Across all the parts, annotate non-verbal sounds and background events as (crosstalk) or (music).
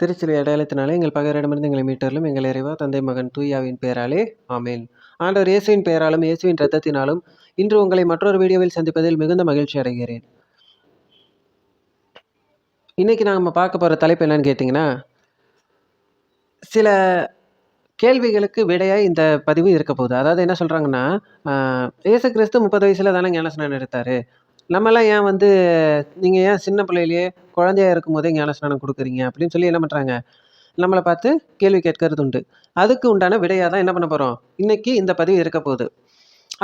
திருச்சிலை அடையாளத்தினாலே எங்கள் பகைவரிடமிருந்து எங்களை மீட்டருளும் எங்கள் இறைவா தந்தை மகன் தூயாவின் பெயராலே ஆமேன். ஆண்டவர் இயேசுவின் பெயராலும் இயேசுவின் ரத்தத்தினாலும் இன்று உங்களை மற்றொரு வீடியோவில் சந்திப்பதில் மிகுந்த மகிழ்ச்சி அடைகிறேன். இன்னைக்கு நம்ம பார்க்க போகிற தலைப்பு என்னன்னு கேட்டிங்கன்னா சில கேள்விகளுக்கு விடையாக இந்த பதிவு இருக்க போகுது. அதாவது என்ன சொல்கிறாங்கன்னா இயேசு கிறிஸ்து முப்பது வயசில் தானே ஞானஸ்நானம் எடுத்தார்? நம்மலாம் ஏன் வந்து நீங்கள் ஏன் சின்ன பிள்ளையிலேயே குழந்தையா இருக்கும்போதே ஞானஸ்நானம் கொடுக்குறீங்க? அப்படின்னு சொல்லி என்ன பண்ணுறாங்க நம்மளை பார்த்து கேள்வி கேட்கறது உண்டு. அதுக்கு உண்டான விடையாக தான் என்ன பண்ண போகிறோம் இன்னைக்கு இந்த பதிவு இருக்க போகுது.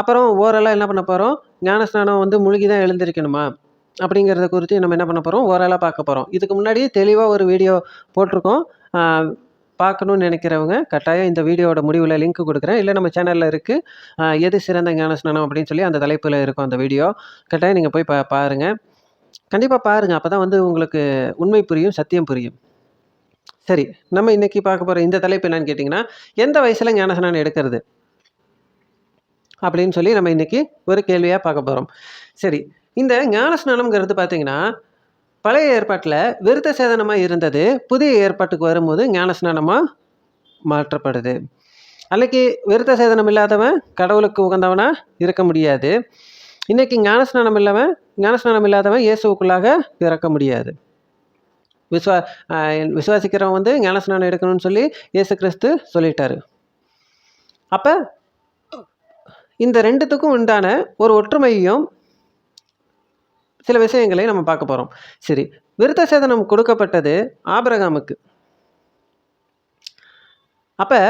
அப்புறம் ஓரலாக என்ன பண்ண போகிறோம் ஞானஸ்நானம் வந்து முழுகி தான் எழுந்திருக்கணுமா? அப்படிங்கிறத குறித்து நம்ம என்ன பண்ண போகிறோம் ஓரலாக பார்க்க போகிறோம் இதுக்கு முன்னாடி தெளிவாக ஒரு வீடியோ போட்டிருக்கோம். பார்க்கணுன்னு பார்க்கணும்னு நினைக்கிறவங்க கட்டாயம் இந்த வீடியோவோட முடிவில் லிங்க் கொடுக்குறேன். இல்லை நம்ம சேனலில் இருக்குது எது சிறந்த ஞானஸ்நானம் அப்படின்னு சொல்லி அந்த தலைப்பில் இருக்கும் அந்த வீடியோ. கட்டாயம் நீங்கள் போய் பா பாருங்கள் கண்டிப்பாக பாருங்கள் அப்போ தான் வந்து உங்களுக்கு உண்மை புரியும் சத்தியம் புரியும். சரி நம்ம இன்றைக்கி பார்க்க போகிற இந்த தலைப்பு என்னன்னு கேட்டிங்கன்னா எந்த வயசில் ஞானஸ்நானம் எடுக்கிறது? அப்படின்னு சொல்லி நம்ம இன்றைக்கி ஒரு கேள்வியாக பார்க்க போகிறோம் சரி இந்த ஞானஸ்நானம்ங்கிறது பார்த்தீங்கன்னா பழைய ஏற்பாட்டில் விருத்த சேதனமாக இருந்தது புதிய ஏற்பாட்டுக்கு வரும்போது ஞானஸ்நானமாக மாற்றப்படுது. அன்னைக்கு விருத்த சேதனம் இல்லாதவன் கடவுளுக்கு உகந்தவனாக இருக்க முடியாது. இன்றைக்கி ஞானஸ்நானம் இல்லவன் ஞானஸ்நானம் இல்லாதவன் இயேசுவுக்குள்ளாக பிறக்க முடியாது. விஸ்வா விசுவாசிக்கிறவன் வந்து ஞானஸ்நானம் எடுக்கணும்னு சொல்லி இயேசு கிறிஸ்து சொல்லிட்டாரு. அப்போ இந்த ரெண்டுத்துக்கும் உண்டான ஒரு ஒற்றுமையும் சில விஷயங்களை நம்ம பார்க்க போகிறோம் சரி விருத்த சேதனம் கொடுக்கப்பட்டது ஆபிரகாமுக்கு. அப்போ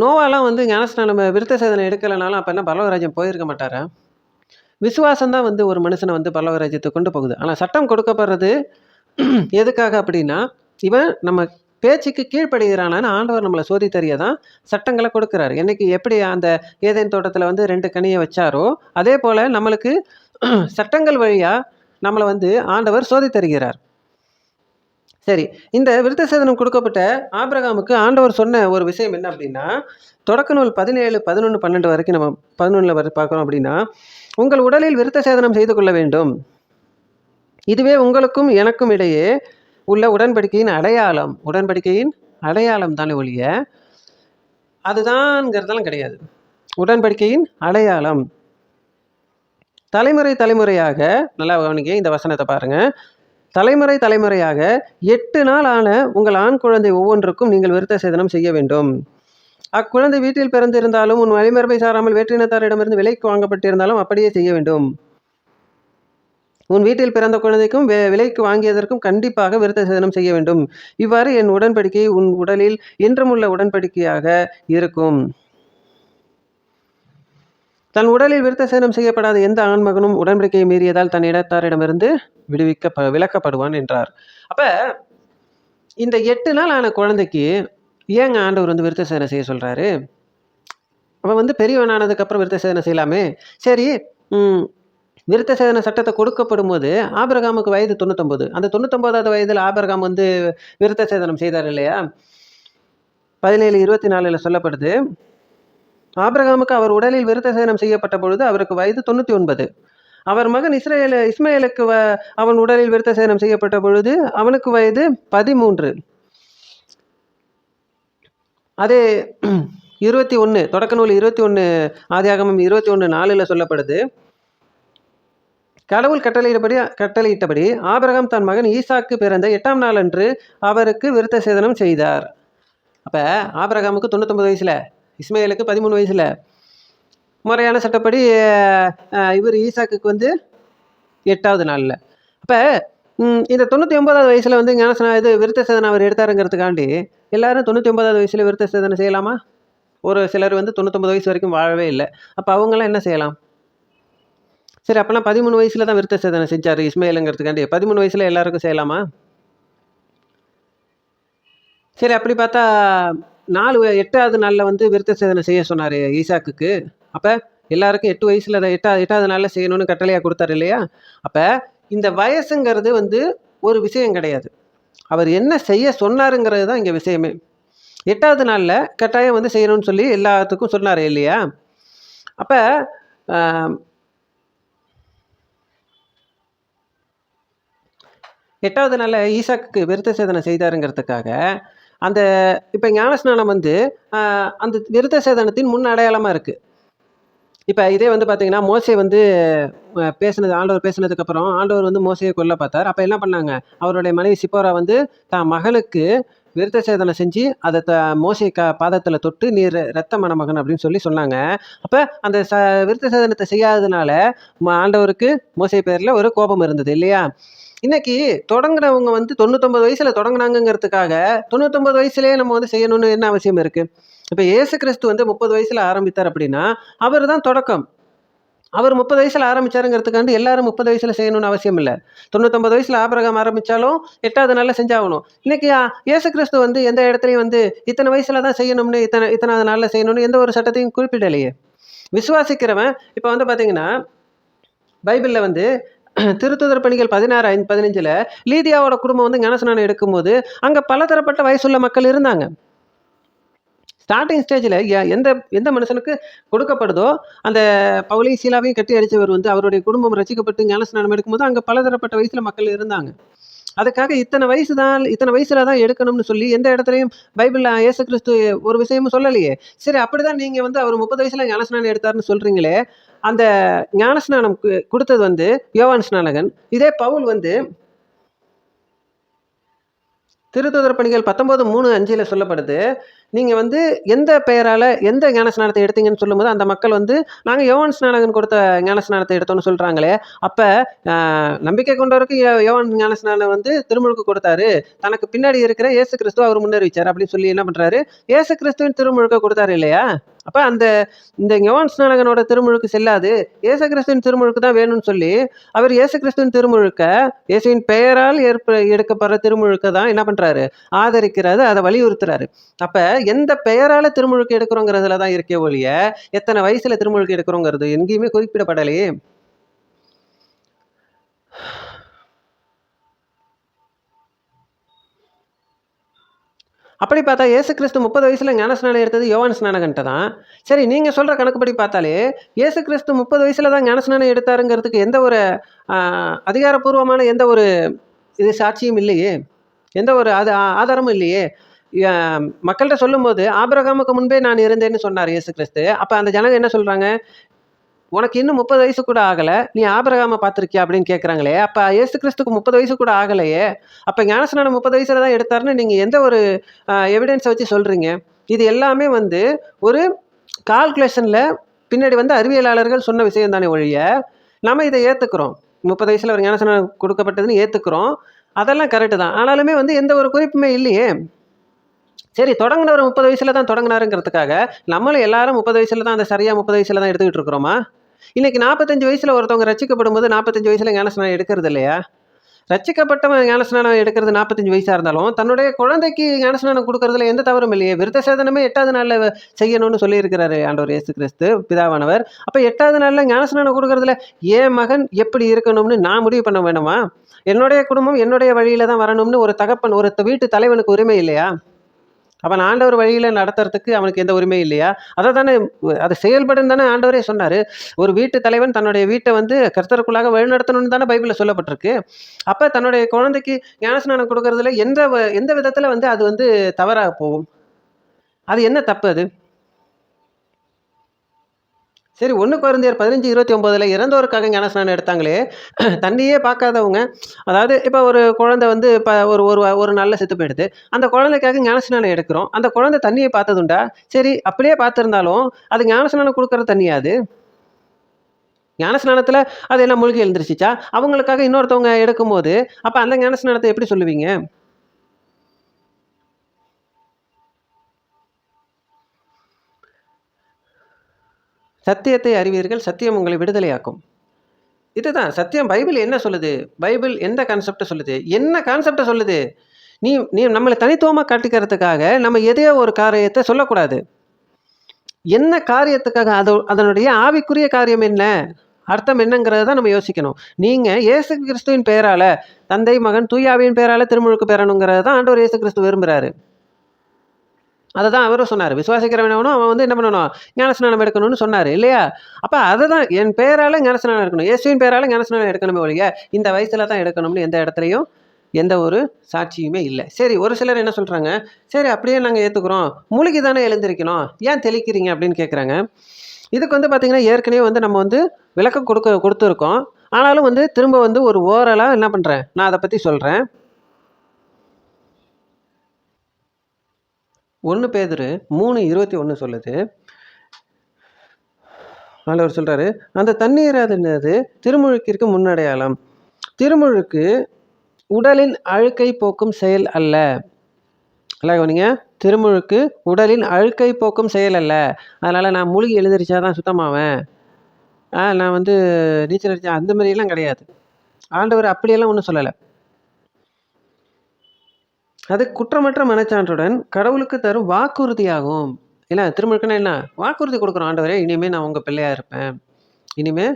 நோவாலாம் வந்து ஞானஸ்நானம் விருத்த சேதனம் எடுக்கலைனாலும் அப்போ என்ன பல்லவராஜன் போயிருக்க மாட்டாரா? விசுவாசம் தான் வந்து ஒரு மனுஷனை வந்து பல்லவராஜ்யத்தை கொண்டு போகுது. ஆனால் சட்டம் கொடுக்கப்படுறது எதுக்காக அப்படின்னா இவன் நம்ம பேச்சுக்கு கீழ்ப்படுகிறானான்னு ஆண்டவர் நம்மளை சோதி தெரிய தான் சட்டங்களை கொடுக்குறாரு. என்றைக்கு எப்படி அந்த ஏதேன் தோட்டத்தில் வந்து ரெண்டு கனியை வச்சாரோ அதே போல் நம்மளுக்கு சட்டங்கள் வழியாக நம்மளை வந்து ஆண்டவர் சோதி தருகிறார். சரி இந்த விருத்த சேதனம் கொடுக்கப்பட்ட ஆபிரகாமுக்கு ஆண்டவர் சொன்ன ஒரு விஷயம் என்ன அப்படின்னா தொடக்க நூல் பதினேழு பதினொன்று பன்னெண்டு வரைக்கும் நம்ம பதினொன்றில் வரை பார்க்குறோம் அப்படின்னா உங்கள் உடலில் விருத்த சேதனம் செய்து கொள்ள வேண்டும். இதுவே உங்களுக்கும் எனக்கும் இடையே உள்ள உடன்படிக்கையின் அடையாளம் உடன்படிக்கையின் அடையாளம் தானே ஒழிய அதுதான்ங்கிறதெல்லாம் கிடையாது. உடன்படிக்கையின் அடையாளம். தலைமுறை தலைமுறையாக நல்லா கவனிங்க இந்த வசனத்தை பாருங்கள் தலைமுறை தலைமுறையாக எட்டு நாள் ஆன உங்கள் ஆண் குழந்தை ஒவ்வொன்றுக்கும் நீங்கள் விருத்த சேதனம் செய்ய வேண்டும். அக்குழந்தை வீட்டில் பிறந்திருந்தாலும் உன் வழிமரபை சாராமல் வேற்றினத்தாரிடமிருந்து விலைக்கு வாங்கப்பட்டிருந்தாலும் அப்படியே செய்ய வேண்டும். உன் வீட்டில் பிறந்த குழந்தைக்கும் வே விலைக்கு வாங்கியதற்கும் கண்டிப்பாக விருத்த சேதனம் செய்ய வேண்டும். இவ்வாறு என் உடன்படிக்கை உன் உடலில் இன்றமுள்ள உடன்படிக்கையாக இருக்கும். தன் உடலில் விருத்த சேதனம் செய்யப்படாத எந்த ஆண்மகனும் உடன்படிக்கையை மீறியதால் தன் இடத்தாரிடமிருந்து விடுவிக்க விளக்கப்படுவான் என்றார். அப்போ இந்த எட்டு நாள் ஆன குழந்தைக்கு ஏங்க ஆண்டவர் வந்து விருத்த சேதனை செய்ய சொல்கிறாரு அவன் வந்து பெரியவனானதுக்கப்புறம் விருத்த சேதனை செய்யலாமே? சரி விருத்த சேதன சட்டத்தை கொடுக்கப்படும் போது ஆபிரகாமுக்கு வயது தொண்ணூத்தொம்பது அந்த தொண்ணூத்தொம்பதாவது வயதில் ஆபிரகாம் வந்து விருத்த சேதனம் செய்தார் இல்லையா? பதினேழு இருபத்தி நாலில் சொல்லப்படுது ஆபிரகாமுக்கு அவர் உடலில் விருத்த சேதனம் செய்யப்பட்ட பொழுது அவருக்கு வயது தொண்ணூற்றி ஒன்பது. அவர் மகன் இஸ்ரேலு இஸ்மேலுக்கு வ அவன் உடலில் விருத்த சேதனம் செய்யப்பட்ட பொழுது அவனுக்கு வயது பதிமூன்று. அதே இருபத்தி ஒன்று தொடக்க நூல் இருபத்தி ஒன்று ஆதியாகமம் இருபத்தி ஒன்று நாலில் சொல்லப்படுது. கடவுள் கட்டளையிட்டபடி கட்டளையிட்டபடி ஆபிரகாம் தன் மகன் ஈசாக்கு பிறந்த எட்டாம் நாள் அன்று அவருக்கு விருத்த சேதனம் செய்தார். அப்போ ஆபிரகாமுக்கு தொண்ணூத்தொம்பது வயசில்? இஸ்மாயிலுக்கு பதிமூணு வயசில். முறையான சட்டப்படி இவர் ஈசாக்குக்கு வந்து எட்டாவது நாளில். அப்போ இந்த தொண்ணூற்றி ஒன்பதாவது வயசில் வந்து ஞானசன இது விருத்த சேதனை அவர் எடுத்தாருங்கிறதுக்காண்டி எல்லாரும் தொண்ணூற்றி ஒன்பதாவது வயசில் விருத்த சேதனை செய்யலாமா? ஒரு சிலர் வந்து தொண்ணூத்தொம்பது வயசு வரைக்கும் வாழவே இல்லை. அப்போ அவங்களாம் என்ன செய்யலாம்? சரி அப்போனா பதிமூணு வயசில் தான் விருத்த சேதனை செஞ்சார் இஸ்மையிலுங்கிறதுக்காண்டி. பதிமூணு வயசில் எல்லாருக்கும் செய்யலாமா? சரி அப்படி பார்த்தா நாலு வ- எட்டாவது நாளில் வந்து விருத்த சேதனை செய்ய சொன்னார் ஈசாக்குக்கு. அப்போ எல்லாருக்கும் எட்டு வயசில் எட்டா எட்டாவது நாளில் செய்யணும்னு கட்டளையாக கொடுத்தாரு இல்லையா? அப்போ இந்த வயசுங்கிறது வந்து ஒரு விஷயம் கிடையாது. அவர் என்ன செய்ய சொன்னாருங்கிறது தான் இங்கே விஷயமே. எட்டாவது நாளில் கட்டாயம் வந்து செய்யணும்னு சொல்லி எல்லாத்துக்கும் சொன்னார் இல்லையா? அப்போ எட்டாவது நாளில் ஈசாக்கு விருத்த சேதனை செய்தாருங்கிறதுக்காக அந்த இப்போ ஞானஸ்நானம் வந்து அந்த விருத்த சேதனத்தின் முன் அடையாளமாக இருக்குது இப்போ இதே வந்து பார்த்தீங்கன்னா மோசை வந்து பேசினது ஆண்டவர் பேசினதுக்கப்புறம் ஆண்டவர் வந்து மோசையை கொல்ல பார்த்தார். அப்போ என்ன பண்ணாங்க? அவருடைய மனைவி சிப்போரா வந்து தான் மகளுக்கு விருத்த சேதனை செஞ்சு அதை த மோசை க பாதத்தில் தொட்டு நீர் ரத்த மணமகன் அப்படின்னு சொல்லி சொன்னாங்க. அப்போ அந்த ச விருத்த சேதனத்தை செய்யாததுனால ம- ஆண்டவருக்கு மோசை பேரில் ஒரு கோபம் இருந்தது இல்லையா? இன்னைக்கு தொடங்குனவங்க வந்து தொண்ணூத்தொம்பது வயசுல தொடங்குனாங்கங்கிறதுக்காக தொண்ணூத்தொம்பது வயசுலயே நம்ம வந்து செய்யணும்னு என்ன அவசியம் இருக்கு? இப்போ ஏசு கிறிஸ்து வந்து முப்பது வயசுல ஆரம்பித்தார் அப்படின்னா அவர் தான் தொடக்கம். அவர் முப்பது வயசுல ஆரம்பிச்சாருங்கிறதுக்காண்டு எல்லாரும் முப்பது வயசுல செய்யணும்னு அவசியம் இல்லை. தொண்ணூத்தொம்பது வயசுல ஆபரகம் ஆரம்பிச்சாலும் எட்டாவது நாளில் செஞ்சாகணும். இன்னைக்கு இயேசு கிறிஸ்து வந்து எந்த இடத்துலையும் வந்து இத்தனை வயசுல தான் செய்யணும்னு இத்தனை இத்தனாவது நாளில் செய்யணும்னு எந்த ஒரு சட்டத்தையும் குறிப்பிடலையே. விசுவாசிக்கிறவன் இப்போ வந்து பார்த்தீங்கன்னா பைபிளில் வந்து திருத்துதர் பணிகள் பதினாறு ஐந்து பதினஞ்சில் லீதியாவோட குடும்பம் வந்து ஞானஸ்நானம் எடுக்கும்போது அங்கே பலதரப்பட்ட வயசுள்ள மக்கள் இருந்தாங்க. ஸ்டார்டிங் ஸ்டேஜில் எந்த எந்த மனுஷனுக்கு கொடுக்கப்படுதோ அந்த பவுளி சீலாவையும் கட்டி அடித்தவர் வந்து அவருடைய குடும்பம் ரசிக்கப்பட்டு ஞானஸ்நானம் எடுக்கும்போது அங்கே பலதரப்பட்ட வயசில் மக்கள் இருந்தாங்க. அதுக்காக இத்தனை வயசு தான் இத்தனை வயசுல தான் எடுக்கணும்னு சொல்லி எந்த இடத்துலையும் பைபிளில் ஏசு கிறிஸ்து ஒரு விஷயமும் சொல்லலையே. சரி அப்படிதான் நீங்கள் வந்து அவர் முப்பது வயசுல ஞானஸ்நானம் எடுத்தாருன்னு சொல்கிறீங்களே அந்த ஞானஸ்நானம் கு- கொடுத்தது வந்து யோவான் ஸ்நானகன். இதே பவுல் வந்து திருத்துதர் பணிகள் பத்தொம்போது மூணு அஞ்சில் சொல்லப்படுது. நீங்கள் வந்து எந்த பெயரால் எந்த ஞானஸ்நானத்தை எடுத்தீங்கன்னு சொல்லும்போது அந்த மக்கள் வந்து நாங்கள் யோவான் ஸ்நானகன் கொடுத்த ஞானஸ்நானத்தை எடுத்தோம்னு சொல்கிறாங்களே அப்போ நம்பிக்கை கொண்டவருக்கு யோ- யோவான் ஞானஸ்நானம் வந்து திருமுழுக்கு கொடுத்தாரு. தனக்கு பின்னாடி இருக்கிற இயேசு கிறிஸ்துவ அவர் முன்னறிவிச்சார். அப்படின்னு சொல்லி என்ன பண்ணுறாரு இயேசு கிறிஸ்துவின் திருமுழுக்க கொடுத்தாரு இல்லையா? அப்போ அந்த இந்த யோவான் ஸ்நானகனோட திருமுழுக்கு செல்லாது. இயேசு கிறிஸ்துவின் திருமுழுக்கு தான் வேணும்னு சொல்லி அவர் இயேசு கிறிஸ்துவின் திருமுழுக்க இயேசுவின் பெயரால் ஏற்ப எடுக்கப்படுற திருமுழுக்க தான் என்ன பண்ணுறாரு ஆதரிக்கிறாரு அதை வலியுறுத்துறாரு. அப்போ எந்த பெயரால் திருமுழுக்கு எடுக்கிறோங்கிறதுல தான் இருக்கே ஒழிய எத்தனை வயசுல திருமுழுக்கு எடுக்கிறோங்கிறது எங்கேயுமே குறிப்பிடப்படலையே. அப்படி பார்த்தா ஏசு கிறிஸ்து முப்பது வயசில் ஞானஸ்நானம் எடுத்தது யோவான் ஸ்நானகன்ட்ட தான். சரி நீங்கள் சொல்கிற கணக்குப்படி பார்த்தாலே இயேசு கிறிஸ்து முப்பது வயசில் தான் ஞானஸ்நானம் எடுத்தாருங்கிறதுக்கு எந்த ஒரு அதிகாரப்பூர்வமான எந்த ஒரு இது சாட்சியும் இல்லையே. எந்த ஒரு அது ஆதாரமும் இல்லையே. மக்கள்கிட்ட சொல்லும்போது ஆபிரகாமுக்கு முன்பே நான் இருந்தேன்னு சொன்னார் இயேசு கிறிஸ்து அப்போ அந்த ஜனங்க என்ன சொல்கிறாங்க உனக்கு இன்னும் முப்பது வயசு கூட ஆகலை. நீ ஆபரகாம பார்த்துருக்கியா அப்படின்னு கேட்குறாங்களே அப்போ ஏசு கிறிஸ்துக்கு முப்பது வயசு கூட ஆகலையே. அப்போ ஞானஸ்நானம் முப்பது வயசில் தான் எடுத்தாருன்னு நீங்கள் எந்த ஒரு எவிடன்ஸை வச்சு சொல்கிறீங்க இது எல்லாமே வந்து ஒரு கால்குலேஷனில் பின்னாடி வந்து அறிவியலாளர்கள் சொன்ன விஷயம் தானே ஒழிய நம்ம இதை ஏற்றுக்கிறோம் முப்பது வயசில் ஒரு ஞானஸ்நானம் கொடுக்கப்பட்டதுன்னு ஏற்றுக்கிறோம் அதெல்லாம் கரெக்டு தான். ஆனாலுமே வந்து எந்த ஒரு குறிப்புமே இல்லையே. சரி தொடங்கினவர் முப்பது வயசில் தான் தொடங்கினாருங்கிறதுக்காக நம்மளும் எல்லாரும் முப்பது வயசில் தான் அந்த சரியாக முப்பது வயசில் தான் எடுத்துக்கிட்டு இருக்கிறோமா? இன்னைக்கு நாற்பத்தஞ்சு வயசில் ஒருத்தவங்க ரசிக்கப்படும் போது நாற்பத்தஞ்சு வயசில் ஞானஸ்நானம் எடுக்கிறது இல்லையா? ரச்சிக்கப்பட்டவன் ஞானஸ்நானம் எடுக்கிறது நாற்பத்தஞ்சு வயசாக இருந்தாலும் தன்னுடைய குழந்தைக்கு ஞானஸ்நானம் கொடுக்கறதுல எந்த தவறும் இல்லையே. விருத்த சேதனமே எட்டாவது நாளில் செய்யணும்னு சொல்லியிருக்கிறாரு ஆண்டவர் இயேசு கிறிஸ்து பிதாவானவர். அப்போ எட்டாவது நாளில் ஞானஸ்நானம் கொடுக்கறதுல என் மகன் எப்படி இருக்கணும்னு நான் முடிவு பண்ண வேணுமா? என்னுடைய குடும்பம் என்னுடைய வழியில தான் வரணும்னு ஒரு தகப்பன் ஒரு வீட்டு தலைவனுக்கு உரிமை இல்லையா? அவன் ஆண்டவர் வழியில் நடத்துறதுக்கு அவனுக்கு எந்த உரிமையும் இல்லையா? அதை தானே அது செயல்படும் தானே ஆண்டவரே சொன்னார். ஒரு வீட்டு தலைவன் தன்னுடைய வீட்டை வந்து கர்த்தருக்குள்ளாக வழிநடத்தணும்னு தானே பைபிளில் சொல்லப்பட்டிருக்கு. அப்போ தன்னுடைய குழந்தைக்கு ஞானஸ்நானம் கொடுக்கறதுல எந்த வ- எந்த விதத்தில் வந்து அது வந்து தவறாக போகும்? அது என்ன தப்பு அது? சரி ஒன்று குழந்தையர் பதினஞ்சு இருபத்தி ஒம்போதில் இறந்தோருக்காக ஞானஸ்நானம் எடுத்தாங்களே (clears throat) தண்ணியே பார்க்காதவங்க அதாவது இப்போ ஒரு குழந்தை வந்து இப்போ ஒரு ஒரு ஒரு நல்ல செத்து எடுத்து அந்த குழந்தைக்காக ஞானஸ்நானம் எடுக்கிறோம் அந்த குழந்தை தண்ணியை பார்த்ததுண்டா? சரி அப்படியே பார்த்துருந்தாலும் அது ஞானஸ்நானம் கொடுக்குற தண்ணியாது ஞானஸ்நானத்தில் அது என்ன மூழ்கி எழுந்திருச்சிச்சா? அவங்களுக்காக இன்னொருத்தவங்க எடுக்கும்போது அப்போ அந்த ஞானஸ்நானத்தை எப்படி சொல்லுவீங்க? சத்தியத்தை அறிவீர்கள் சத்தியம் உங்களை விடுதலையாக்கும். இதுதான் சத்தியம் பைபிள் என்ன சொல்லுது? பைபிள் எந்த கான்செப்டை சொல்லுது? என்ன கான்செப்டை சொல்லுது? நீ நீ நம்மளை தனித்துவமாக காட்டிக்கிறதுக்காக நம்ம எதையோ ஒரு காரியத்தை சொல்லக்கூடாது. என்ன காரியத்துக்காக? அது அதனுடைய ஆவிக்குரிய காரியம் என்ன? அர்த்தம் என்னங்கிறத தான் நம்ம யோசிக்கணும். நீங்கள் இயேசு கிறிஸ்துவின் பெயரால் தந்தை மகன் தூயாவின் பெயரால் திருமுழுக்கு பெறணுங்கிறத தான் ஆண்டவர் இயேசு கிறிஸ்து விரும்புகிறாரு அதை தான் அவரும் சொன்னார். விசுவாசிக்கிறவனவனும் அவன் வந்து என்ன பண்ணணும்? ஞானஸ்நானம் எடுக்கணும்னு சொன்னார் இல்லையா? அப்போ அதை தான் என் பேரால் ஞானஸ்நானம் எடுக்கணும். இயேசுவின் பேரால் ஞானஸ்நானம் எடுக்கணுமே ஒழிய இந்த வயசில் தான் எடுக்கணும்னு எந்த இடத்துலையும் எந்த ஒரு சாட்சியுமே இல்லை. சரி ஒரு சிலர் என்ன சொல்கிறாங்க சரி அப்படியே நாங்கள் ஏற்றுக்குறோம் மூலிகை தானே எழுந்திருக்கணும். ஏன் தெளிக்கிறீங்க அப்படின்னு கேட்குறாங்க இதுக்கு வந்து பார்த்திங்கன்னா ஏற்கனவே வந்து நம்ம வந்து விளக்கம் கொடுக்க கொடுத்துருக்கோம். ஆனாலும் வந்து திரும்ப வந்து ஒரு ஓரலாக என்ன பண்ணுறேன் நான் அதை பற்றி சொல்கிறேன் ஒன்று பேதுரு மூணு இருபத்தி ஒன்று சொல்லுது. ஆண்டவர் சொல்கிறாரு அந்த தண்ணீர் அதுனது திருமுழுக்கிற்கு முன்னடையாளம். திருமுழுக்கு உடலின் அழுக்கை போக்கும் செயல் அல்ல. நல்லா கவனிங்க திருமுழுக்கு உடலின் அழுக்கை போக்கும் செயல் அல்ல. அதனால் நான் மூழ்கி எழுந்திரிச்சா தான் சுத்தமாவேன். ஆ நான் வந்து நீச்சல் அடித்தேன் அந்த மாதிரியெல்லாம் கிடையாது. ஆண்டவர் அப்படியெல்லாம் ஒன்றும் சொல்லலை. அது குற்றமற்ற மனச்சான்றுடன் கடவுளுக்கு தரும் வாக்குறுதியாகும். இல்லை திருமணக்குன்னா என்ன? வாக்குறுதி கொடுக்குறோம் ஆண்டவரே இனிமேல் நான் உங்கள் பிள்ளையாக இருப்பேன். இனிமேல்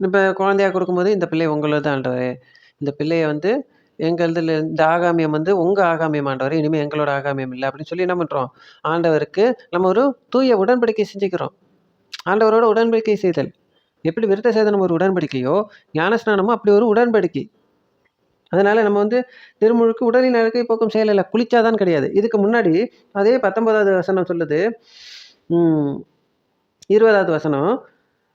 இப்போ குழந்தையாக கொடுக்கும்போது இந்த பிள்ளை உங்களது ஆண்டவரே. இந்த பிள்ளையை வந்து எங்களதுல இந்த ஆகாமியம் வந்து உங்கள் ஆகாமியம் ஆண்டவர். இனிமேல் எங்களோட ஆகாமியம் இல்லை. அப்படின்னு சொல்லி என்ன பண்ணுறோம் ஆண்டவருக்கு நம்ம ஒரு தூய உடன்படிக்கை செஞ்சுக்கிறோம். ஆண்டவரோட உடன்படிக்கை செய்தல். எப்படி விருத்த சேதனம் ஒரு உடன்படிக்கையோ ஞானஸ்நானமும் அப்படி ஒரு உடன்படிக்கை. அதனால் நம்ம வந்து திருமுழுக்கு உடலின் அழுக்கை போக்கும் செயலில் குளிச்சாதான் கிடையாது. இதுக்கு முன்னாடி அதே பத்தொன்பதாவது வசனம் சொல்லுது. இருபதாவது வசனம்.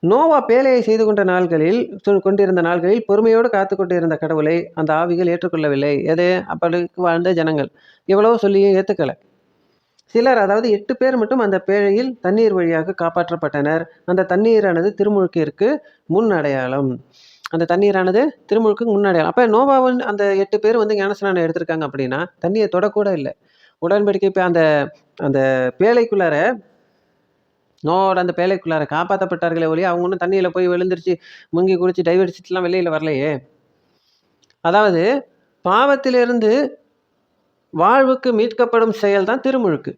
நோவா பேலையை செய்து கொண்ட நாள்களில் கொண்டிருந்த நாள்களில் பொறுமையோடு காத்து கொண்டிருந்த கடவுளை அந்த ஆவிகள் ஏற்றுக்கொள்ளவில்லை. எது? அப்படி வாழ்ந்த ஜனங்கள். எவ்வளவோ சொல்லியும் ஏற்றுக்கலை சிலர் அதாவது எட்டு பேர் மட்டும் அந்த பேழையில் தண்ணீர் வழியாக காப்பாற்றப்பட்டனர். அந்த தண்ணீரானது திருமுழுக்கிற்கு முன் அடையாளம். அந்த தண்ணீரானது திருமுழுக்கு முன்னடையாளம் அப்போ நோவாவின் அந்த எட்டு பேர் வந்து ஞானஸ்நானம் எடுத்திருக்காங்க அப்படின்னா தண்ணியை தொடக்கூட இல்லை. உடன்படிக்கை இப்போ அந்த அந்த பேழைக்குள்ளார நோவோட அந்த பேழைக்குள்ளார காப்பாற்றப்பட்டார்களே ஒழிய அவங்க ஒன்றும் தண்ணியில் போய் விழுந்துருச்சு முங்கி குடிச்சு டைவடிச்சிட்டுலாம் வெளியில் வரலையே. அதாவது பாவத்திலிருந்து வாழ்வுக்கு மீட்கப்படும் செயல் தான் திருமுழுக்கு.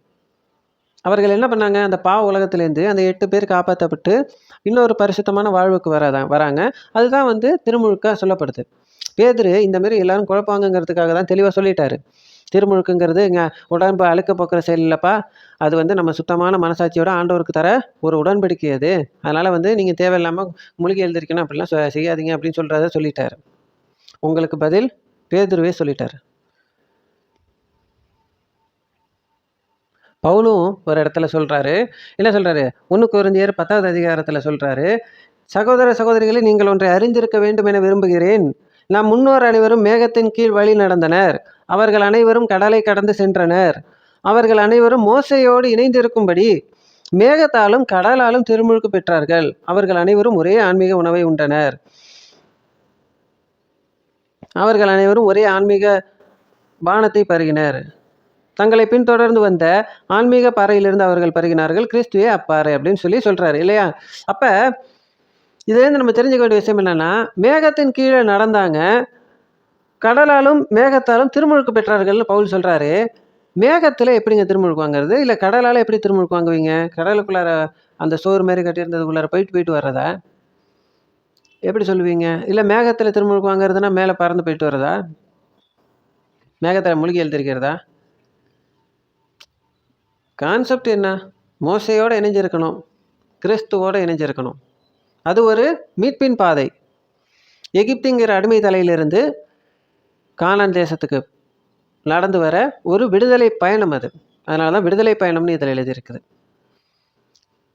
அவர்கள் என்ன பண்ணாங்க? அந்த பாவ உலகத்திலேருந்து அந்த எட்டு பேர் காப்பாற்றப்பட்டு இன்னொரு பரிசுத்தமான வாழ்வுக்கு வராதான் வராங்க. அதுதான் வந்து திருமுழுக்காக சொல்லப்படுது. பேதர் இந்தமாரி எல்லாரும் குழப்பாங்கங்கிறதுக்காக தான் தெளிவாக சொல்லிட்டாரு. திருமுழுக்குங்கிறது இங்கே உடம்பு அழுக்க போக்குற செயல் இல்லைப்பா. அது வந்து நம்ம சுத்தமான மனசாட்சியோட ஆண்டவருக்கு தர ஒரு உடன்படிக்கை அது. அதனால் வந்து நீங்கள் தேவையில்லாமல் மூலிகை எழுதிருக்கணும் அப்படிலாம் செய்யாதீங்க அப்படின்னு சொல்கிறத சொல்லிட்டார். உங்களுக்கு பதில் பேதுருவே சொல்லிட்டார். பவுலும் ஒரு இடத்துல சொல்கிறாரு என்ன சொல்கிறாரு ஒன்று குருந்தியர் பத்தாவது அதிகாரத்தில் சொல்கிறாரு சகோதர சகோதரிகளை நீங்கள் ஒன்றை அறிந்திருக்க வேண்டும் என விரும்புகிறேன். நம் முன்னோர் அனைவரும் மேகத்தின் கீழ் வழி நடந்தனர். அவர்கள் அனைவரும் கடலை கடந்து சென்றனர். அவர்கள் அனைவரும் மோசையோடு இணைந்திருக்கும்படி மேகத்தாலும் கடலாலும் திருமுழுக்கு பெற்றார்கள். அவர்கள் அனைவரும் ஒரே ஆன்மீக உணவை உண்டனர். அவர்கள் அனைவரும் ஒரே ஆன்மீக பானத்தை பருகினர். தங்களை பின்தொடர்ந்து வந்த ஆன்மீக பாறையிலிருந்து அவர்கள் பருகினார்கள். கிறிஸ்துவே அப்பாறை அப்படின்னு சொல்லி சொல்கிறாரு இல்லையா? அப்போ இதுலேருந்து நம்ம தெரிஞ்சுக்க வேண்டிய விஷயம் என்னென்னா மேகத்தின் கீழே நடந்தாங்க கடலாலும் மேகத்தாலும் திருமுழுக்கு பெற்றார்கள்னு பவுல் சொல்கிறாரு மேகத்தில் எப்படிங்க திருமுழுக்கு வாங்குறது? இல்லை கடலால் எப்படி திருமுழுக்கு வாங்குவீங்க? கடலுக்குள்ளார அந்த சோறு மாதிரி கட்டியிருந்ததுக்குள்ளார போயிட்டு போயிட்டு வர்றதா? எப்படி சொல்லுவீங்க? இல்லை மேகத்தில் திருமுழுக்கு வாங்குறதுனா மேலே பறந்து போயிட்டு வர்றதா? மேகத்தில் மூலிகை எழுதிருக்கிறதா கான்செப்ட் என்ன? மோசையோடு இணைஞ்சிருக்கணும். கிறிஸ்துவோடு இணைஞ்சிருக்கணும். அது ஒரு மீட்பின் பாதை. எகிப்திங்கிற அடிமை தலையிலிருந்து கானான் தேசத்துக்கு நடந்து வர ஒரு விடுதலை பயணம் அது. அதனால தான் விடுதலை பயணம்னு இதில் எழுதியிருக்குது.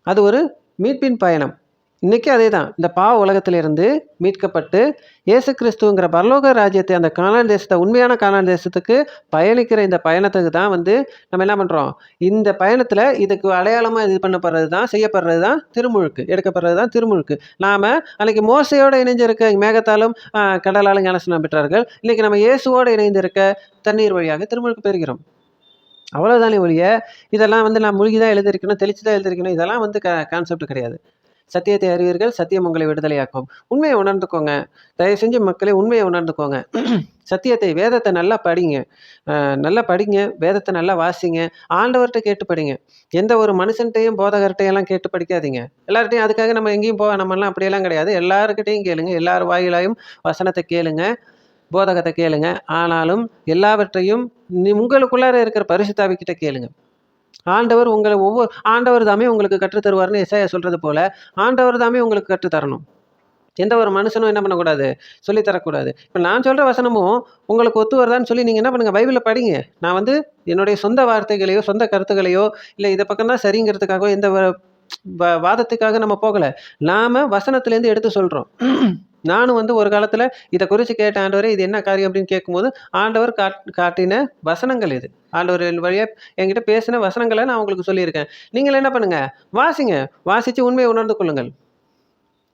அது ஒரு மீட்பின் பயணம். இன்றைக்கி அதே தான் இந்த பாவ உலகத்திலிருந்து மீட்கப்பட்டு இயேசு கிறிஸ்துங்கிற பரலோக ராஜ்யத்தை அந்த காணான் தேசத்தை உண்மையான காணான் தேசத்துக்கு பயணிக்கிற இந்த பயணத்துக்கு தான் வந்து நம்ம என்ன பண்ணுறோம் இந்த பயணத்தில் இதுக்கு அடையாளமாக இது பண்ணப்படுறது தான் செய்யப்படுறது தான் திருமுழுக்கு எடுக்கப்படுறது தான் திருமுழுக்கு. நாம் அன்றைக்கி மோசையோடு இணைஞ்சிருக்க மேகத்தாலும் கடலாலும் ஞானசனம் பெற்றார்கள். இன்றைக்கி நம்ம இயேசுவோடு இணைந்திருக்க தண்ணீர் வழியாக திருமுழுக்கு பெறுகிறோம். அவ்வளோதானே ஒழிய இதெல்லாம் வந்து நான் மூழ்கி தான் எழுதியிருக்கணும் தெளித்து தான் எழுதியிருக்கணும் இதெல்லாம் வந்து க கான்செப்ட் கிடையாது. சத்தியத்தை அறிவீர்கள் சத்தியம் உங்களை விடுதலையாக்கும் உண்மையை உணர்ந்துக்கோங்க. தயவு செஞ்சு மக்களை உண்மையை உணர்ந்துக்கோங்க. சத்தியத்தை வேதத்தை நல்லா படிங்க. நல்லா படிங்க வேதத்தை நல்லா வாசிங்க. ஆண்டவர்கிட்ட கேட்டு படிங்க. எந்த ஒரு மனுஷன்ட்டையும் போதகர்கிட்டையெல்லாம் கேட்டு படிக்காதீங்க. எல்லார்ட்டையும் அதுக்காக நம்ம எங்கேயும் போக நம்மலாம் அப்படியெல்லாம் கிடையாது. எல்லாருக்கிட்டையும் கேளுங்க. எல்லார் வாயிலாயும் வசனத்தை கேளுங்க. போதகத்தை கேளுங்க. ஆனாலும் எல்லாவற்றையும் உங்களுக்குள்ளார இருக்கிற பரிசுத்தாவிக்கிட்ட கேளுங்க. ஆண்டவர் உங்களை ஒவ்வொரு ஆண்டவர் தாமே உங்களுக்கு கற்றுத்தருவார்னு எஸ்ஐயா சொல்கிறது போல் ஆண்டவர் தாமே உங்களுக்கு கற்றுத்தரணும் எந்த ஒரு மனுஷனும் என்ன பண்ணக்கூடாது? சொல்லித்தரக்கூடாது இப்போ நான் சொல்கிற வசனமும் உங்களுக்கு ஒத்து வருதான்னு சொல்லி நீங்கள் என்ன பண்ணுங்கள் பைபிளில் படிங்க. நான் வந்து என்னுடைய சொந்த வார்த்தைகளையோ சொந்த கருத்துக்களையோ இல்லை இதை பக்கம் தான் சரிங்கிறதுக்காகவோ எந்த வ- வாதத்துக்காக நம்ம போகலை. நாம் வசனத்துலேருந்து எடுத்து சொல்கிறோம் நானும் வந்து ஒரு காலத்தில் இதை குறித்து கேட்ட ஆண்டவரே இது என்ன காரியம் அப்படின்னு கேட்கும்போது ஆண்டவர் காட் காட்டின வசனங்கள் இது. ஆண்டவர் வழியாக என்கிட்ட பேசின வசனங்களை நான் உங்களுக்கு சொல்லியிருக்கேன். நீங்கள் என்ன பண்ணுங்கள் வாசிங்க. வாசித்து உண்மையை உணர்ந்து கொள்ளுங்கள்.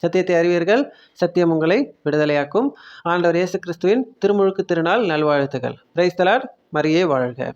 சத்தியத்தை அறிவீர்கள். சத்தியம் உங்களை விடுதலையாக்கும். ஆண்டவர் இயேசு கிறிஸ்துவின் திருமுழுக்கு திருநாள் நல்வாழ்த்துக்கள் பிரைஸ்தலாட் மரியே வாழ்க.